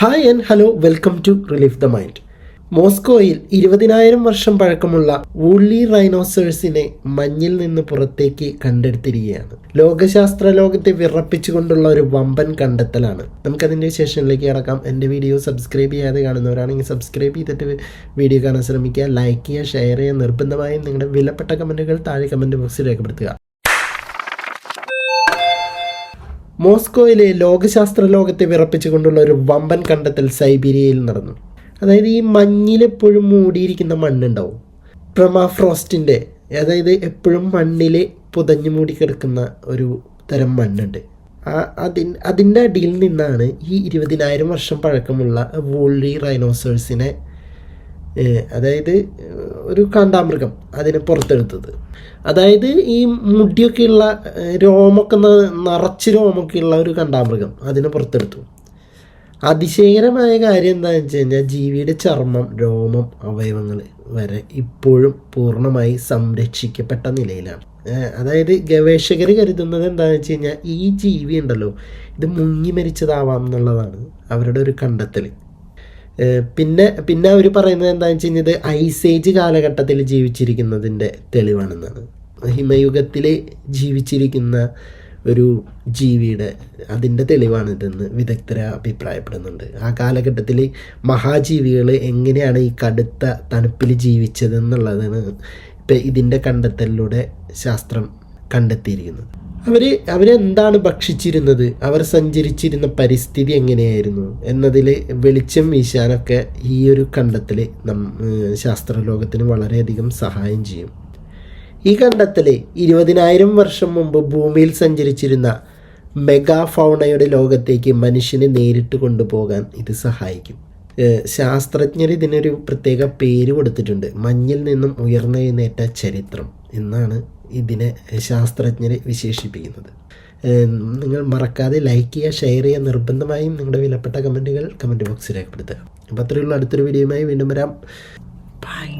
Hi and hello welcome to relief the mind മോസ്കോയിൽ ഇരുപതിനായിരം വർഷം പഴക്കമുള്ള വൂള്ളി റൈനോസേഴ്സിനെ മഞ്ഞിൽ നിന്ന് പുറത്തേക്ക് കണ്ടെടുത്തിരിക്കുകയാണ്. ലോകശാസ്ത്ര ലോകത്തെ വിറപ്പിച്ചുകൊണ്ടുള്ള ഒരു വമ്പൻ കണ്ടെത്തലാണ്. നമുക്കതിന്റെ സെഷനിലേക്ക് കിടക്കാം. എന്റെ വീഡിയോ സബ്സ്ക്രൈബ് ചെയ്യാതെ കാണുന്നവരാണെങ്കിൽ സബ്സ്ക്രൈബ് ചെയ്തിട്ട് വീഡിയോ കാണാൻ ശ്രമിക്കുക. ലൈക്ക് ചെയ്യുക ഷെയർ ചെയ്യുക നിർബന്ധമായും നിങ്ങളുടെ വിലപ്പെട്ട കമന്റുകൾ താഴെ കമന്റ് ബോക്സിൽ രേഖപ്പെടുത്തുക. മോസ്കോയിലെ ലോകശാസ്ത്ര ലോകത്തെ വിറപ്പിച്ചുകൊണ്ടുള്ള ഒരു വമ്പൻ കണ്ടെത്തൽ സൈബീരിയയിൽ നടന്നു. അതായത് ഈ മഞ്ഞിലെപ്പോഴും മൂടിയിരിക്കുന്ന മണ്ണുണ്ടാവും. പ്രമാഫ്രോസ്റ്റിന്റെ അതായത് എപ്പോഴും മണ്ണിൽ പുതഞ്ഞു മൂടി കിടക്കുന്ന ഒരു തരം മണ്ണുണ്ട്. ആ അതിൻ അതിന്റെ അടിയിൽ നിന്നാണ് ഈ ഇരുപതിനായിരം വർഷം പഴക്കമുള്ള വോൾഡി റൈനോസേഴ്സിനെ അതായത് ഒരു കാന്താമൃഗം അതിനെ പുറത്തെടുത്തത്. അതായത് ഈ മുടിയൊക്കെയുള്ള രോമൊക്കെ നിറച്ച് രോമൊക്കെയുള്ള ഒരു കാണ്ടാമൃഗം അതിനെ പുറത്തെടുത്തു. അതിശയകരമായ കാര്യം എന്താണെന്ന് വെച്ച് കഴിഞ്ഞാൽ ജീവിയുടെ ചർമ്മം രോമം അവയവങ്ങൾ വരെ ഇപ്പോഴും പൂർണമായി സംരക്ഷിക്കപ്പെട്ട നിലയിലാണ്. അതായത് ഗവേഷകർ കരുതുന്നത് എന്താണെന്ന് വെച്ച് കഴിഞ്ഞാൽ ഈ ജീവി ഉണ്ടല്ലോ ഇത് മുങ്ങി മരിച്ചതാവാം എന്നുള്ളതാണ് അവരുടെ ഒരു കണ്ടെത്തൽ പിന്നെ പിന്നെ അവർ പറയുന്നത് എന്താണെന്ന് വെച്ച് കഴിഞ്ഞാൽ ഐസേജ് കാലഘട്ടത്തിൽ ജീവിച്ചിരിക്കുന്നതിന്റെ തെളിവാണെന്നാണ്. ഹിമയുഗത്തിൽ ജീവിച്ചിരിക്കുന്ന ഒരു ജീവിയുടെ അതിന്റെ തെളിവാണിതെന്ന് വിദഗ്ധർ അഭിപ്രായപ്പെടുന്നുണ്ട്. ആ കാലഘട്ടത്തിൽ മഹാജീവികൾ എങ്ങനെയാണ് ഈ കടുത്ത തണുപ്പിൽ ജീവിച്ചതെന്നുള്ളതാണ് ഇപ്പം ഇതിന്റെ കണ്ടെത്തലിലൂടെ ശാസ്ത്രം കണ്ടെത്തിയിരിക്കുന്നത്. അവർ അവരെന്താണ് ഭക്ഷിച്ചിരുന്നത്? അവർ സഞ്ചരിച്ചിരുന്ന പരിസ്ഥിതി എങ്ങനെയായിരുന്നു? എന്നതിൽ വെളിച്ചം വീശാനൊക്കെ ഈ ഒരു കണ്ടെത്തൽ നം ശാസ്ത്രലോകത്തിന് വളരെയധികം സഹായം ചെയ്യും. ഈ കണ്ടെത്തൽ ഇരുപതിനായിരം വർഷം മുമ്പ് ഭൂമിയിൽ സഞ്ചരിച്ചിരുന്ന മെഗാഫൗണയുടെ ലോകത്തേക്ക് മനുഷ്യനെ നേരിട്ട് കൊണ്ടുപോകാൻ ഇത് സഹായിക്കും. ശാസ്ത്രജ്ഞർ ഇതിനൊരു പ്രത്യേക പേര് കൊടുത്തിട്ടുണ്ട്. മഞ്ഞിൽ നിന്നും ഉയർന്നെഴുന്നേറ്റ ചരിത്രം എന്നാണ് ഇതിനെ ശാസ്ത്രജ്ഞർ വിശേഷിപ്പിക്കുന്നത്. നിങ്ങൾ മറക്കാതെ ലൈക്ക് ചെയ്യുക ഷെയർ ചെയ്യുക നിർബന്ധമായും നിങ്ങളുടെ വിലപ്പെട്ട കമന്റുകൾ കമന്റ് ബോക്സിൽ രേഖപ്പെടുത്തുക അപ്പോൾ അത്രയുള്ള അടുത്തൊരു വീഡിയോയുമായി വീണ്ടും വരാം. ബൈ